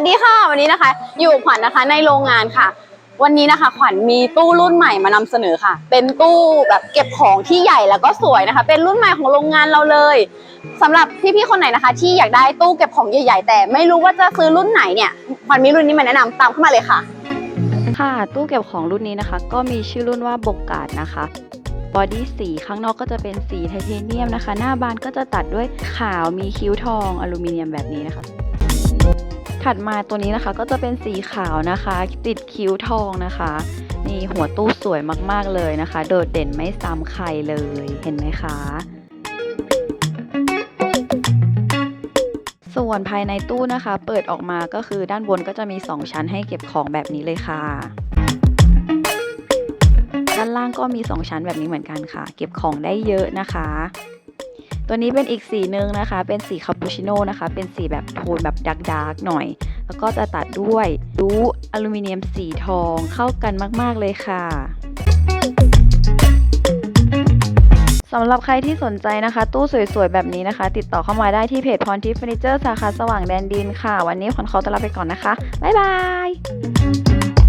สดีค่ะ วันนี้นะคะ อยู่ขวัญนะคะในโรงงานค่ะ วันนี้นะคะ ขวัญมีตู้รุ่นใหม่มานำเสนอค่ะ เป็นตู้แบบเก็บของที่ใหญ่แล้วก็สวยนะคะ เป็นรุ่นใหม่ของโรงงานเราเลยสำหรับพี่ๆคนไหนนะคะ ที่อยากได้ตู้เก็บของใหญ่ ๆ แต่ไม่รู้ว่าจะซื้อรุ่นไหนเนี่ยขวัญมีรุ่นนี้มาแนะนำตามเข้ามาเลยค่ะ ค่ะตู้เก็บของรุ่นนี้นะคะ ก็มีชื่อรุ่นว่าบกกาดนะคะบอดี้สีข้างนอกก็จะเป็นสีไทเทเนียมนะคะ หน้าบานก็จะตัดด้วยขาวมีคิ้วทองอลูมิเนียมแบบนี้นะคะ ถัดมาตัวนี้นะคะก็จะเป็นสีขาวนะคะ ติดคิ้วทองนะคะ นี่หัวตู้สวยมากๆเลยนะคะ โดดเด่นไม่ซ้ำใครเลยเห็นไหมคะส่วนภายในตู้นะคะ เปิดออกมาก็คือด้านบนก็จะมี 2 ชั้นให้เก็บของแบบนี้เลยค่ะ ด้านล่างก็มี 2 ชั้นแบบนี้เหมือนกันค่ะ เก็บของได้เยอะนะคะ ตัวนี้เป็นอีกสีหนึ่งนะคะ เป็นสีคาปูชิโน่นะคะ เป็นสีแบบโทนแบบดักดาร์กหน่อย แล้วก็จะตัดด้วยรูอลูมิเนียมสีทองเข้ากันมาก ๆ เลยค่ะสำหรับใครที่สนใจนะคะ ตู้สวยๆ แบบนี้นะคะ ติดต่อเข้ามาได้ที่เพจพรทิพย์เฟอร์นิเจอร์สาขาสว่างแดนดินค่ะ วันนี้ขวัญขอตัวลาไปก่อนนะคะ บ๊ายบาย